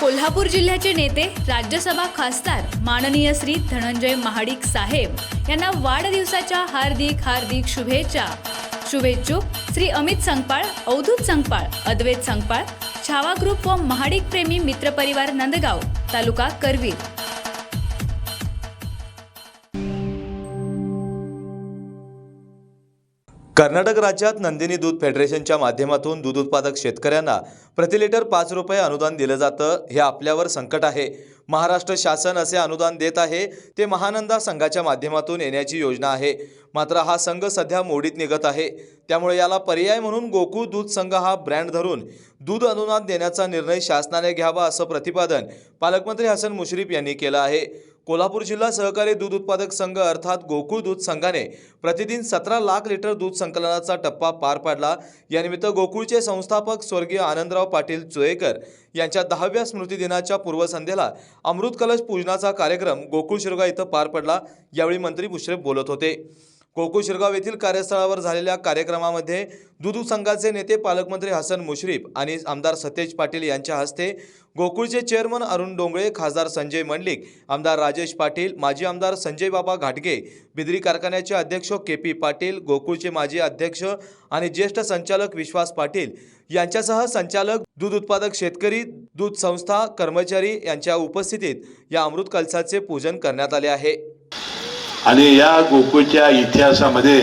कोल्हापूर जिल्ह्याचे नेते राज्यसभा खासदार माननीय श्री धनंजय महाडिक साहेब यांना वाढदिवसाच्या हार्दिक हार्दिक शुभेच्छा. शुभेच्छुक श्री अमित संगपाळ अवधूत संगपाळ अद्वैत संगपाळ छावा ग्रुप व महाडिक प्रेमी मित्रपरिवार नंदगाव तालुका करवीर. कर्नाटक राज्यात नंदिनी दूध फेडरेशनच्या माध्यमातून दूध उत्पादक शेतकऱ्यांना प्रति लिटर पाच रुपये अनुदान दिलं जातं हे आपल्यावर संकट आहे. महाराष्ट्र शासन असे अनुदान देत आहे ते महानंदा संघाच्या माध्यमातून येण्याची योजना आहे. मात्र हा संघ सध्या मोडीत निघत आहे. त्यामुळे याला पर्याय म्हणून गोकुळ दूध संघ हा ब्रँड धरून दूध अनुदान देण्याचा निर्णय शासनाने घ्यावा असं प्रतिपादन पालकमंत्री हसन मुश्रीफ यांनी केलं आहे. कोल्हापूर जिल्हा सहकारी दूध उत्पादक संघ अर्थात गोकुळ दूध संघाने प्रतिदिन सतरा लाख लिटर दूध संकलनाचा टप्पा पार पाडला. यानिमित्त गोकुळचे संस्थापक स्वर्गीय आनंदराव पाटील चुळेकर यांच्या दहाव्या स्मृतिदिनाच्या पूर्वसंध्येला अमृत कलश पूजनाचा कार्यक्रम गोकुळ शिरोगा इथं पार पडला. यावेळी मंत्री मुश्रीफ बोलत होते. कोकू शिरगाव येथील कार्यस्थळावर झालेल्या कार्यक्रमामध्ये दूध संघाचे नेते पालकमंत्री हसन मुश्रीफ आणि आमदार सतेज पाटील यांच्या हस्ते गोकुळचे चेअरमन अरुण डोंगळे खासदार संजय मंडलिक आमदार राजेश पाटील माजी आमदार संजय बाबा घाटगे बिद्री कारखान्याचे अध्यक्ष के पी पाटील गोकुळचे माजी अध्यक्ष आणि ज्येष्ठ संचालक विश्वास पाटील यांच्यासह संचालक दूध उत्पादक शेतकरी दूध संस्था कर्मचारी यांच्या उपस्थितीत या अमृत कलशाचे पूजन करण्यात आले आहे. आणि या गोकुळच्या इतिहासामध्ये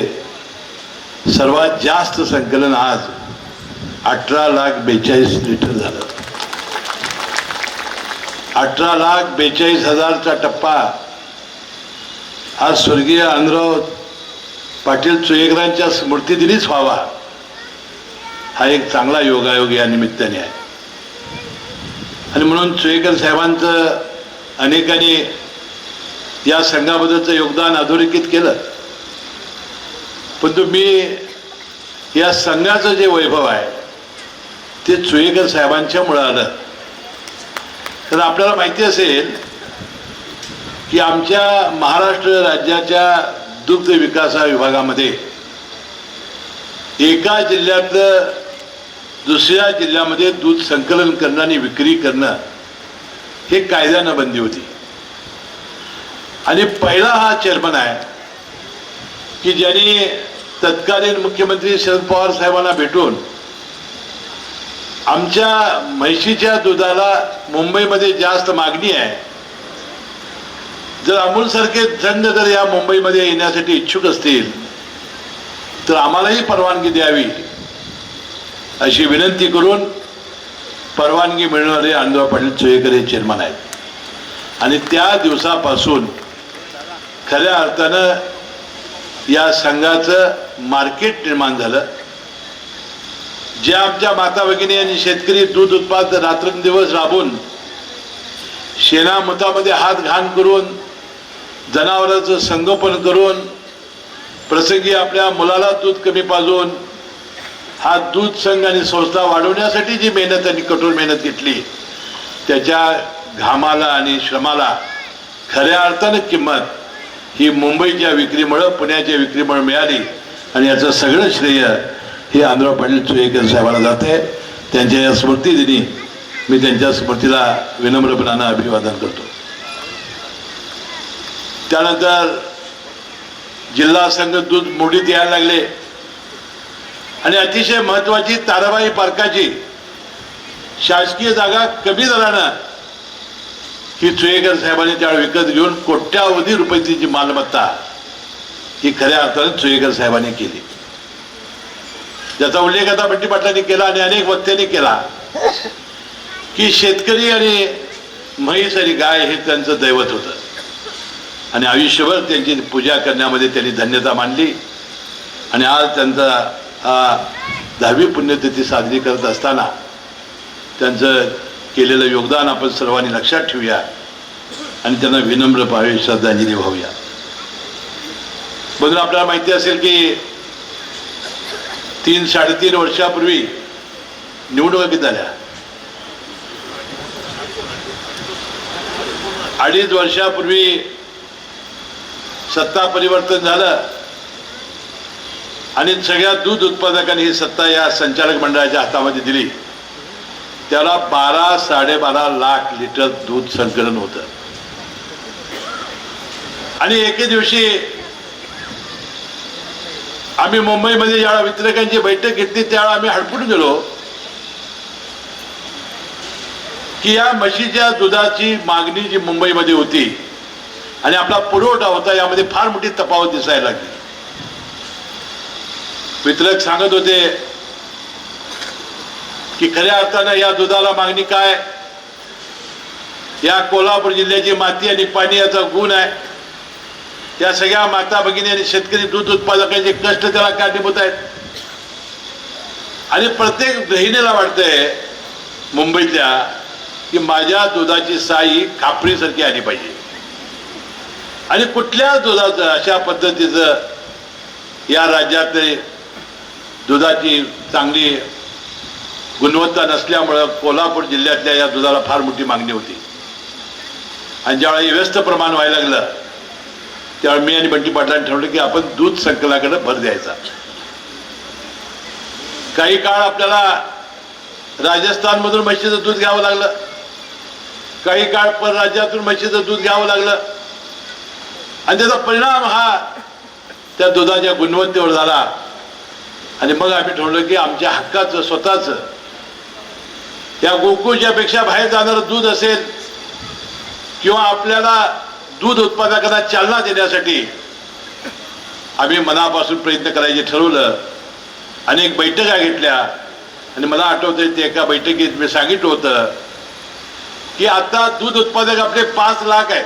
सर्वात जास्त संकलन आज अठरा लाख बेचाळीस लिटर झालं. अठरा लाख बेचाळीस हजारचा टप्पा आज स्वर्गीय आंध्रराव पाटील चुयेकरांच्या स्मृतीदिनीच व्हावा. हा एक चांगला योगायोग या निमित्ताने आहे. आणि म्हणून चुयेकर साहेबांचं अनेकांनी या संघाबद्दलचं योगदान अधोरेखित केलं. पण तुम्ही या संघाचं जे वैभव आहे ते चुयेकर साहेबांच्यामुळं आलं तर आपल्याला माहिती असेल की आमच्या महाराष्ट्र राज्याच्या दुग्ध विकास विभागामध्ये एका जिल्ह्यातलं दुसऱ्या जिल्ह्यामध्ये दूध संकलन करणं आणि विक्री करणं हे कायद्यानं बंदी होती. आणि पहिला हा चेअरमन आहे की ज्यांनी तत्कालीन मुख्यमंत्री शरद पवार साहेबांना भेटून आमच्या म्हैशीच्या दुधाला मुंबईमध्ये जास्त मागणी आहे. जर अमूलसारखे संघ जर या मुंबईमध्ये येण्यासाठी इच्छुक असतील तर आम्हालाही परवानगी द्यावी अशी विनंती करून परवानगी मिळणारे आंदोलन पाटील चोयेकर हे चेअरमन आहेत. आणि त्या दिवसापासून खऱ्या अर्थानं या संघाचं मार्केट निर्माण झालं. जे आमच्या माता भगिनी आणि शेतकरी दूध उत्पादन रात्रंदिवस राबून शेणामतामध्ये हात घाण करून जनावरांचं संगोपन करून प्रसंगी आपल्या मुलाला दूध कमी पाजून हा दूध संघ आणि संस्था वाढवण्यासाठी जी मेहनत आणि कठोर मेहनत घेतली त्याच्या घामाला आणि श्रमाला खऱ्या अर्थानं किंमत ही मुंबईच्या विक्रीमुळं पुण्याच्या विक्रीमुळे मिळाली. आणि याचं सगळं श्रेय हे आंध्र पाटील चुयेकर साहेबांना जाते त्यांच्या या स्मृतिदिनी मी त्यांच्या स्मृतीला विनम्रपणानं अभिवादन करतो. त्यानंतर जिल्हा संघ दूध मोडीत यायला लागले. आणि अतिशय महत्वाची ताराबाई पार्काची शासकीय जागा कमी दरानं ही चुयेकर साहेबांनी त्यावेळी विकत घेऊन कोट्यावधी रुपयाची मालमत्ता ही खऱ्या अर्थाने चुयेकर साहेबांनी केली. ज्याचा उल्लेख आता बंटी पाटलांनी केला आणि अनेक वक्त्यांनी केला की शेतकरी आणि म्हैस आणि गाय हे त्यांचं दैवत होतं. आणि आयुष्यभर त्यांची पूजा करण्यामध्ये त्यांनी धन्यता मानली आणि आज त्यांचा दहावी पुण्यतिथी साजरी करत असताना त्यांचं केलेलं योगदान आपण सर्वांनी लक्षात ठेवूया आणि त्यांना विनम्र भावे श्रद्धांजली वाहूया. म्हणून आपल्याला माहिती असेल की तीन साडेतीन वर्षापूर्वी निवडणुका किती झाल्या? अडीच वर्षापूर्वी सत्ता परिवर्तन झालं आणि सगळ्या दूध उत्पादकांनी ही सत्ता या संचालक मंडळाच्या हातामध्ये दिली. त्याला बारा साडेबारा लाख लिटर दूध संकलन होतं. आणि एके दिवशी आम्ही मुंबईमध्ये ज्यावेळा वितरकांची बैठक घेतली त्यावेळा आम्ही हडपून गेलो की या म्हशीच्या दुधाची मागणी जी मुंबईमध्ये होती आणि आपला पुरवठा होता यामध्ये फार मोठी तफावत दिसायला लागली. वितरक सांगत होते की खऱ्या अर्थानं या दुधाला मागणी काय? या कोल्हापूर जिल्ह्याची माती आणि पाणी याचा गुण आहे. या सगळ्या माता भगिनी आणि शेतकरी दूध उत्पादकांचे कष्ट त्याला कारणीभूत आहेत. आणि प्रत्येक गृहिणीला वाटतंय मुंबईतल्या की माझ्या दुधाची साई खापरीसारखी आली पाहिजे. आणि कुठल्या दुधाचं अशा पद्धतीचं या राज्यातले दुधाची चांगली गुणवत्ता नसल्यामुळं कोल्हापूर जिल्ह्यातल्या या दुधाला फार मोठी मागणी होती. आणि ज्यावेळी व्यस्त प्रमाण व्हायला लागलं त्यावेळी मी आणि बंटी पाटलांनी ठरवलं की आपण दूध संकलनाकडे भर द्यायचा. काही काळ आपल्याला राजस्थानमधून म्हशीचं दूध घ्यावं लागलं. काही काळ परराज्यातून म्हशीचं दूध घ्यावं लागलं. आणि त्याचा परिणाम हा त्या दुधाच्या गुणवत्तेवर झाला. आणि मग आम्ही ठरवलं की आमच्या हक्काचं स्वतःचं त्या गोकुळच्या पेक्षा बाहेर जाणारं दूध असेल किंवा आपल्याला दूध उत्पादकांना चालना देण्यासाठी आम्ही मनापासून प्रयत्न करायचे ठरवलं. अनेक बैठका घेतल्या आणि मला आठवतं ते एका बैठकीत मी सांगितलं होतं की आता दूध उत्पादक आपले पाच लाख आहेत.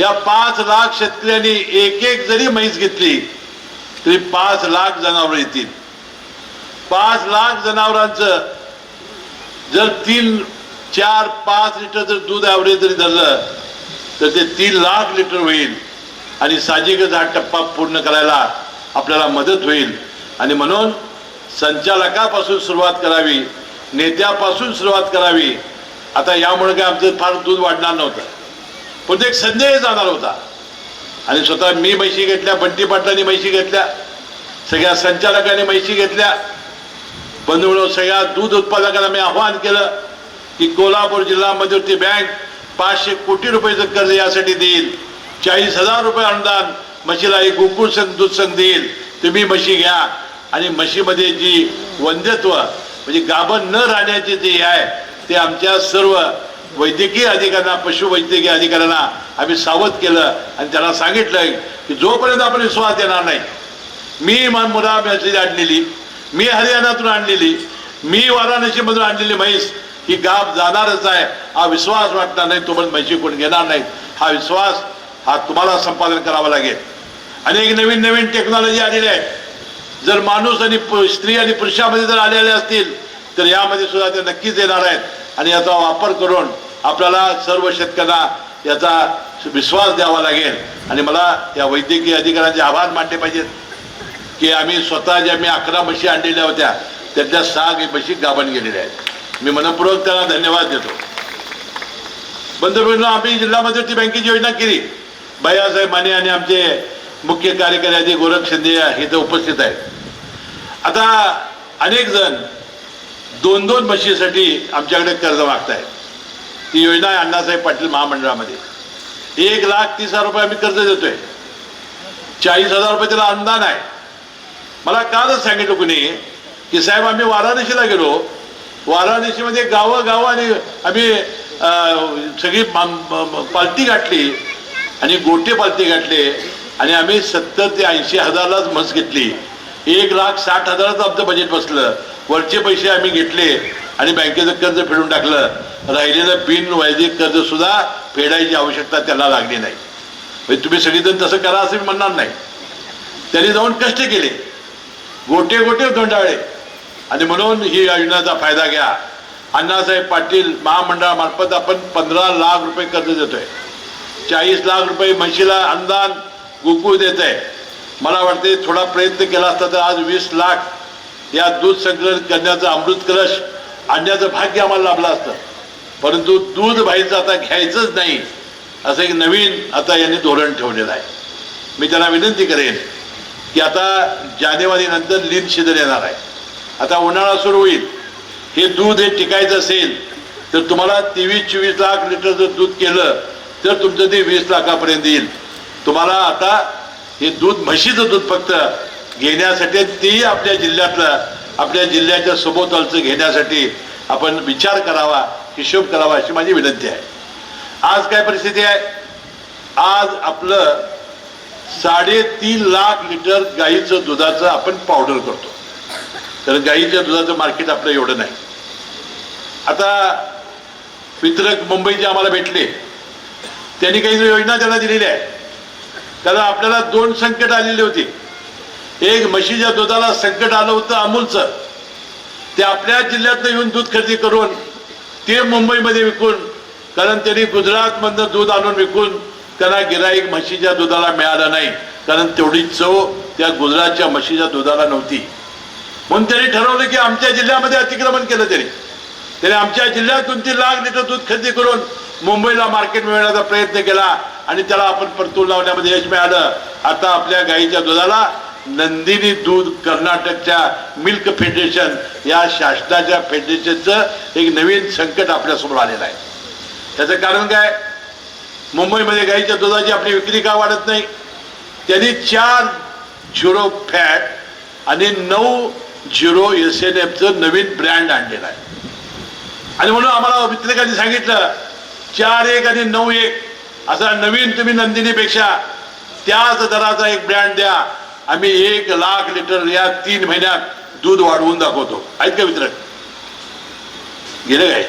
या पाच लाख शेतकऱ्यांनी एक एक जरी म्हैस घेतली तरी पाच लाख जनावरं येतील. पाच लाख जनावरांचं जर तीन चार पाच लिटर जर दूध ॲव्हरेज जरी धरलं तर ते तीन लाख लिटर होईल. आणि साहजिकच हा टप्पा पूर्ण करायला आपल्याला मदत होईल. आणि म्हणून संचालकापासून सुरुवात करावी नेत्यापासून सुरुवात करावी. आता यामुळे काय आमचं फार दूध वाढणार नव्हतं. पण ते एक संदेश जाणार होता. आणि स्वतः मी म्हैशी घेतल्या बंटी पाटलांनी म्हैशी घेतल्या सगळ्या संचालकांनी म्हैशी घेतल्या. बंधूंनो सगळ्या दूध उत्पादकांना मी आव्हान केलं की कोल्हापूर जिल्हा मध्यवर्ती बँक पाचशे कोटी रुपयाचं कर्ज यासाठी देईल. चाळीस हजार रुपये अनुदान म्हशीला एक गोकुळ संघ दूध संघ देईल. तुम्ही म्हशी घ्या. आणि म्हशीमध्ये जी वंध्यत्व म्हणजे गाभण न राहण्याचे जे आहे ते आमच्या सर्व वैद्यकीय अधिकाऱ्यांना पशुवैद्यकीय अधिकाऱ्यांना आम्ही सावध केलं आणि त्यांना सांगितलं की जोपर्यंत आपण विश्वास देणार नाही मी मन मुरा मेसेज आणलेली मी हरियाणातून आणलेली मी वाराणसीमधून आणलेली म्हैस ही गाभ जाणारच आहे. हा विश्वास वाटणार नाही तोपर्यंत म्हशी कोण घेणार नाहीत. हा विश्वास हा तुम्हाला संपादन करावा लागेल. अनेक नवीन नवीन टेक्नॉलॉजी आलेल्या आहेत. जर माणूस आणि स्त्री आणि पुरुषामध्ये जर आलेले असतील तर यामध्ये सुद्धा ते नक्कीच येणार आहेत. आणि याचा वापर करून आपल्याला सर्व शेतकऱ्यांना याचा विश्वास द्यावा लागेल. आणि मला या वैद्यकीय अधिकाऱ्यांचे आभार मानले पाहिजेत. की आम्ही स्वतः ज्या मी अकरा म्हशी आणलेल्या होत्या त्यातल्या सहा म्हशी गाभण गेलेल्या आहेत. मी मनपूर्वक त्यांना धन्यवाद देतो. बंधुमित्रांनो आम्ही जिल्हा मध्यवर्ती बँकेची योजना केली. भैयासाहेब माने आणि आमचे मुख्य कार्यकारी अधिकारी गोरख शिंदे हे इथं उपस्थित आहेत. आता अनेक जण दोन दोन म्हशीसाठी आमच्याकडे कर्ज मागतायत. ती योजना आहे अण्णासाहेब पाटील महामंडळामध्ये. एक लाख तीस हजार रुपये आम्ही कर्ज देतोय. चाळीस हजार रुपये त्याला अनुदान आहे. मला कालच सांगितलं कुणी की साहेब आम्ही वाराणसीला गेलो. वाराणसीमध्ये गावं गावं आणि आम्ही सगळी पालती गाठली आणि गोटे पालती गाठले आणि आम्ही सत्तर ते ऐंशी हजारलाच म्हस घेतली. एक लाख साठ हजाराचं आमचं बजेट बसलं. वरचे पैसे आम्ही घेतले आणि बँकेचं कर्ज फेडून टाकलं. राहिलेलं बिन वैदिक कर्जसुद्धा फेडायची आवश्यकता त्याला लागली नाही. म्हणजे तुम्ही सगळीजण तसं करा असं मी म्हणणार नाही. त्यांनी जाऊन कष्ट केले. गोटे गोटे धोंडाळे. आणि म्हणून ही योजनेचा फायदा घ्या. अण्णासाहेब पाटील महामंडळामार्फत आपण पंधरा लाख रुपये कर्ज देतोय. चाळीस लाख रुपये म्हशीला अनुदान गोकुळ देत आहे मला वाटते थोडा प्रयत्न केला असता तर आज वीस लाख या दूध संकलन करण्याचं अमृत कलश आणण्याचं भाग्य आम्हाला लाभलं असतं. परंतु दूध बाहेरचं आता घ्यायचंच नाही असं एक नवीन आता यांनी धोरण ठेवलेलं आहे. मी त्यांना विनंती करेन की आता जानेवारी नंतर लीन शिजर येणार आहे. आता उन्हाळा सुरू होईल. हे दूध हे टिकायचं असेल तर तुम्हाला तेवीस चोवीस लाख लिटर जर दूध केलं तर तुमचं ते वीस लाखापर्यंत येईल. तुम्हाला आता हे दूध म्हशीचं दूध फक्त घेण्यासाठी तेही आपल्या जिल्ह्यातलं आपल्या जिल्ह्याच्या सभोवतालचं घेण्यासाठी आपण विचार करावा हिशोब करावा अशी माझी विनंती आहे. आज काय परिस्थिती आहे? आज आपलं साडेतीन लाख लिटर गाईचं दुधाचं आपण पावडर करतो. तर गाईच्या दुधाचं मार्केट आपलं एवढं नाही. आता वितरक मुंबईचे आम्हाला भेटले. त्यांनी काही योजना त्यांना दिलेल्या आहे कारण आपल्याला दोन संकट आलेली होती. एक म्हशीच्या दुधाला संकट आलं होतं अमूलचं. ते आपल्या जिल्ह्यातनं येऊन दूध खरेदी करून ते मुंबईमध्ये विकून कारण त्यांनी गुजरातमधनं दूध आणून विकून त्यांना गिराईक म्हशीच्या दुधाला मिळालं नाही. कारण तेवढी चव त्या गुजरातच्या म्हशीच्या दुधाला नव्हती. म्हणून त्यांनी ठरवलं की आमच्या जिल्ह्यामध्ये अतिक्रमण केलं तरी. त्याने आमच्या जिल्ह्यातून ती लाख लिटर दूध खरेदी करून मुंबईला मार्केट मिळवण्याचा प्रयत्न केला आणि त्याला आपण परतून लावण्यामध्ये यश मिळालं. आता आपल्या गाईच्या दुधाला नंदिनी दूध कर्नाटकच्या मिल्क फेडरेशन या शासनाच्या फेडरेशनचं एक नवीन संकट आपल्यासमोर आलेलं आहे. त्याचं कारण काय? मुंबईमध्ये गाईच्या दुधाची आपली विक्री का वाढत नाही? त्यांनी चार झिरो फॅट आणि नऊ झिरो एस एन एफचं नवीन ब्रँड आणलेलं आहे. आणि म्हणून आम्हाला वितरकांनी सांगितलं चार एक आणि नऊ एक असा नवीन तुम्ही नंदिनीपेक्षा त्याच दराचा एक ब्रँड द्या. आम्ही एक लाख लिटर या तीन महिन्यात दूध वाढवून दाखवतो. आहेत का वितरक गेलं काय?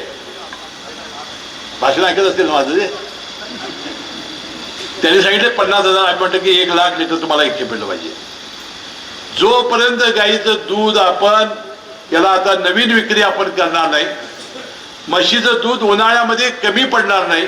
भाषण ऐकत असतील माझं? ते त्यांनी सांगितले पन्नास हजार आम्ही म्हटलं की एक लाख लिटर तुम्हाला इतके मिळलं पाहिजे. जोपर्यंत गाईचं दूध आपण याला आता नवीन विक्री आपण करणार नाही म्हशीचं दूध उन्हाळ्यामध्ये कमी पडणार नाही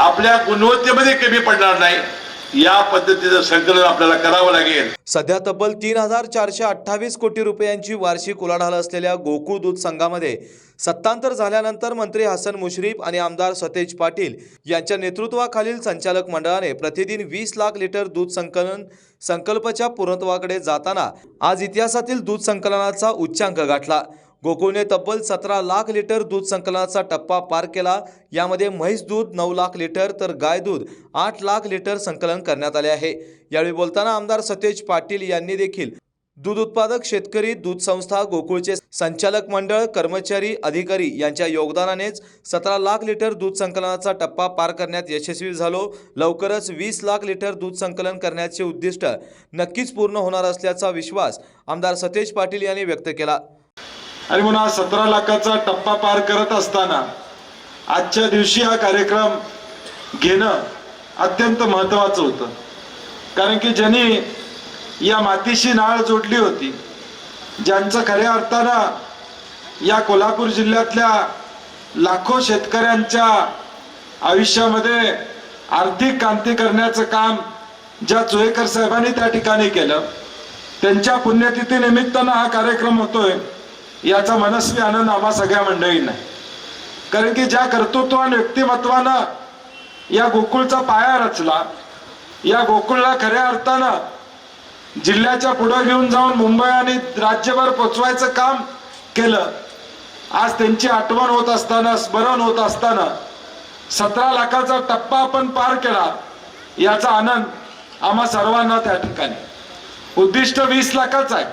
आपल्या गुणवत्तेमध्ये कमी पडणार नाही या पद्धतीचं संकलन आपल्याला करावं लागेल. सध्या तब्बल तीन हजार चारशे अठ्ठावीस कोटी रुपयांची वार्षिक उलाढाल असलेल्या गोकुळ दूध संघामध्ये सत्तांतर झाल्यानंतर मंत्री हसन मुश्रीफ आणि आमदार सतेज पाटील यांच्या नेतृत्वाखालील संचालक मंडळाने प्रतिदिन वीस लाख लिटर दूध संकलन संकल्पच्या पूर्णत्वाकडे जाताना आज इतिहासातील दूध संकलनाचा उच्चांक गाठला. गोकुळने तब्बल सतरा लाख लिटर दूध संकलनाचा टप्पा पार केला. यामध्ये म्हैस दूध नऊ लाख लिटर तर गाय दूध आठ लाख लिटर संकलन करण्यात आले आहे. यावेळी बोलताना आमदार सतेज पाटील यांनी देखील दूध उत्पादक शेतकरी दूध संस्था गोकुळचे संचालक मंडळ कर्मचारी अधिकारी यांच्या योगदानानेच सतरा लाख लिटर दूध संकलनाचा टप्पा पार करण्यात यशस्वी झालो. लवकरच वीस लाख लिटर दूध संकलन करण्याचे उद्दिष्ट नक्कीच पूर्ण होणार असल्याचा विश्वास आमदार सतेज पाटील यांनी व्यक्त केला. आणि म्हणून हा सतरा लाखाचा टप्पा पार करत असताना आजच्या दिवशी हा कार्यक्रम घेणं अत्यंत महत्वाचं होतं. कारण की ज्यांनी या मातीशी नाळ जोडली होती. ज्यांचं खऱ्या अर्थानं या कोल्हापूर जिल्ह्यातल्या लाखो शेतकऱ्यांच्या आयुष्यामध्ये आर्थिक क्रांती करण्याचं काम ज्या चोयेकर साहेबांनी त्या ठिकाणी केलं त्यांच्या पुण्यतिथी निमित्तानं हा कार्यक्रम होतोय याचा मनस्वी आनंद आम्हा सगळ्या मंडळींना कारण की ज्या कर्तृत्वान व्यक्तिमत्वानं या गोकुळचा पाया रचला या गोकुळला खऱ्या अर्थानं जिल्ह्याच्या पुढे घेऊन जाऊन मुंबई आणि राज्यभर पोचवायचं काम केलं. आज त्यांची आठवण होत असताना स्मरण होत असताना सतरा लाखाचा टप्पा आपण पार केला. याचा आनंद आम्हा सर्वांना त्या ठिकाणी. उद्दिष्ट वीस लाखाचं आहे.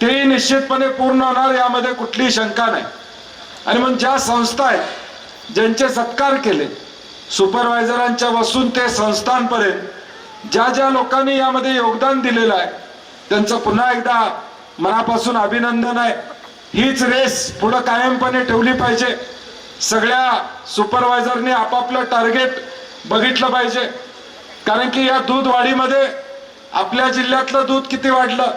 तेही निश्चितपणे पूर्ण होणार यामध्ये कुठलीही शंका नाही. आणि मग ज्या संस्था आहेत ज्यांचे सत्कार केले सुपरवायझरांच्या वसून ते संस्थांपर्यंत ज्या ज्या लोकांनी यामध्ये योगदान दिलेलं आहे त्यांचं पुन्हा एकदा मनापासून अभिनंदन आहे. हीच रेस पुढं कायमपणे ठेवली पाहिजे. सगळ्या सुपरवायझरनी आपापलं टार्गेट बघितलं पाहिजे. कारण की या दूध वाढीमध्ये आपल्या जिल्ह्यातलं दूध किती वाढलं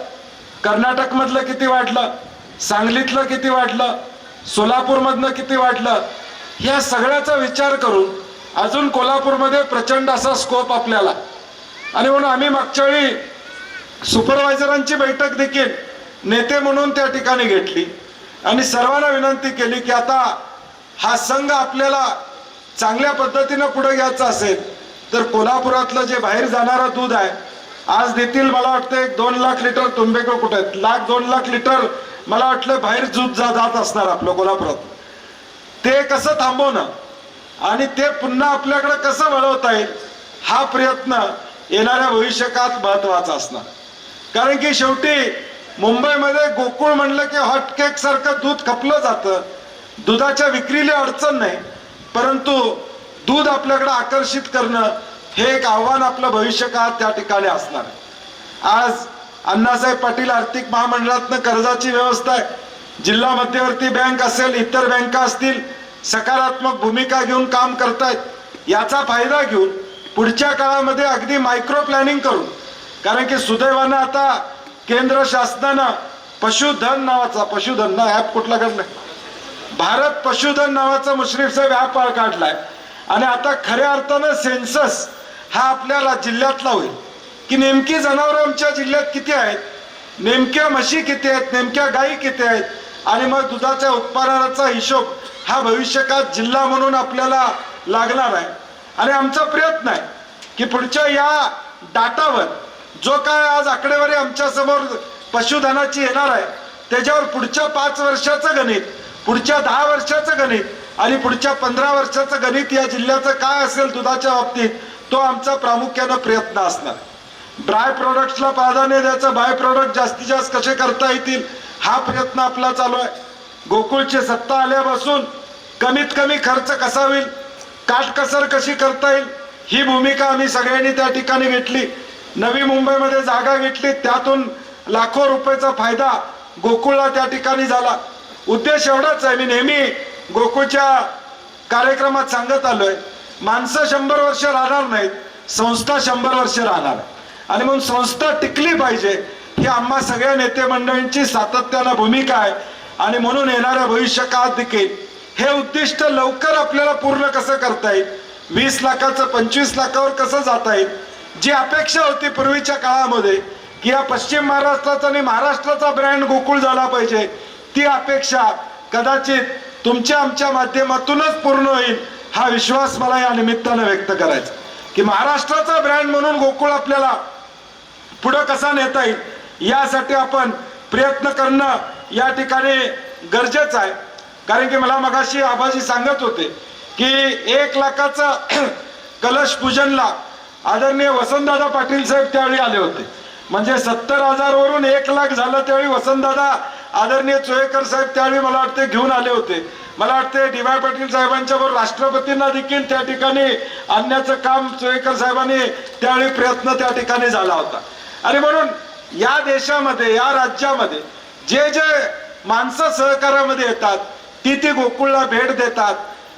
कर्नाटकमधलं किती वाढलं सांगलीतलं किती वाढलं सोलापूरमधनं किती वाढलं या सगळ्याचा विचार करून अजून कोल्हापूरमध्ये प्रचंड असा स्कोप आपल्याला. आणि म्हणून आम्ही मागच्या वेळी सुपरवायझरांची बैठक देखील नेते म्हणून त्या ठिकाणी घेतली. आणि सर्वांना विनंती केली की आता हा संघ आपल्याला चांगल्या पद्धतीनं पुढे घ्यायचा असेल तर कोल्हापुरातलं जे बाहेर जाणारं दूध आहे आज देतील मला वाटतं एक दोन लाख लिटर तुंबेकर कुठे आहेत? लाख दोन लाख लिटर मला वाटलं बाहेर जूत जा जात असणार आपलं कोल्हापुरात. ते कसं थांबवणं? आणि ते पुन्हा आपल्याकडे कसं वळवता येईल? हा प्रयत्न येणाऱ्या भविष्यकाळात महत्त्वाचा असणार. कारण की शेवटी मुंबईमध्ये गोकुळ म्हणलं की हॉटकेक सारखं दूध खपलं जातं. दुधाच्या विक्रीला अडचण नाही. परंतु दूध आपल्याकडे आकर्षित करणं हे एक आव्हान आपलं भविष्यकाळात त्या ठिकाणी असणार. आज अण्णासाहेब पाटील आर्थिक महामंडळातनं कर्जाची व्यवस्था आहे. जिल्हा मध्यवर्ती बँक असेल इतर बँका असतील सकारात्मक भूमिका घेऊन काम करतायत. याचा फायदा घेऊन पुढच्या काळामध्ये अगदी मायक्रो प्लॅनिंग करून कारण की सुदैवानं आता केंद्र शासनानं पशुधन नावाचा पशुधन ना ॲप कुठला काढलाय भारत पशुधन नावाचा मुश्रीफ साहेब ॲप काढलाय. आणि आता खऱ्या अर्थानं सेन्सस हा आपल्याला जिल्ह्यातला होईल. की नेमकी जनावरं आमच्या जिल्ह्यात किती आहेत? नेमक्या म्हशी किती आहेत? नेमक्या गायी किती आहेत? आणि मग दुधाच्या उत्पादनाचा हिशोब हा भविष्यकात जिल्हा म्हणून आपल्याला लागणार आहे. आणि आमचा प्रयत्न आहे की पुढच्या या डाटावर जो काय आज आकडेवारी आमच्यासमोर पशुधनाची येणार आहे त्याच्यावर पुढच्या पाच वर्षाचं गणित पुढच्या दहा वर्षाचं गणित आणि पुढच्या पंधरा वर्षाचं गणित या जिल्ह्याचं काय असेल दुधाच्या बाबतीत तो आमचा प्रामुख्यानं प्रयत्न असणार. ड्राय प्रोडक्ट्सला प्राधान्य द्यायचं बाय प्रोडक्ट जास्तीत जास्त कसे करता येतील हा प्रयत्न आपला चालू आहे. गोकुळची सत्ता आल्यापासून कमीत कमी खर्च कसा होईल काटकसर कशी करता येईल? ही भूमिका आम्ही सगळ्यांनी त्या ठिकाणी घेतली. नवी मुंबईमध्ये जागा घेतली. त्यातून लाखो रुपयाचा फायदा गोकुळला त्या ठिकाणी झाला. उद्देश एवढाच आहे. मी नेहमी गोकुळच्या कार्यक्रमात सांगत आलोय माणसं शंभर वर्ष राहणार नाहीत संस्था शंभर वर्ष राहणार. आणि म्हणून संस्था टिकली पाहिजे ही आम्हा सगळ्या नेते मंडळींची सातत्यानं भूमिका आहे. आणि म्हणून येणाऱ्या भविष्यकाळात देखील हे उद्दिष्ट लवकर आपल्याला पूर्ण कसं करता येईल? वीस लाखाचं पंचवीस लाखावर कसं जाता येईल? जी अपेक्षा होती पूर्वीच्या काळामध्ये की या पश्चिम महाराष्ट्राचा आणि महाराष्ट्राचा ब्रँड गोकुळ झाला पाहिजे. ती अपेक्षा कदाचित तुमच्या आमच्या माध्यमातूनच पूर्ण होईल हा विश्वास मला या निमित्तानं व्यक्त करायचा. की महाराष्ट्राचा ब्रँड म्हणून गोकुळ आपल्याला पुढं कसा नेता येईल यासाठी आपण प्रयत्न करणं या ठिकाणी गरजेचं आहे. कारण की मला मगाशी आबाजी सांगत होते की एक लाखाचा कलश पूजनला आदरणीय वसंतदादा पाटील साहेब त्यावेळी आले होते. म्हणजे सत्तर हजार वरून एक लाख झालं त्यावेळी वसंतदादा आदरणीय चोयेकर साहेब त्यावेळी मला वाटते घेऊन आले होते. मला वाटते डी वाय पाटील साहेबांच्या बरोबर राष्ट्रपतींना देखील त्या ठिकाणी आणण्याचं काम चोयेकर साहेबांनी त्यावेळी प्रयत्न त्या ठिकाणी झाला होता. आणि म्हणून या देशामध्ये या राज्यामध्ये जे जे माणसं सहकार्यामध्ये येतात ती ती गोकुळला भेट देतात.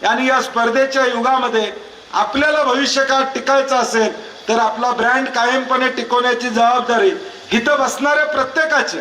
आणि या स्पर्धेच्या युगामध्ये आपल्याला भविष्यकाळ टिकायचं असेल तर आपला ब्रँड कायमपणे टिकवण्याची जबाबदारी इथं बसणाऱ्या प्रत्येकाची.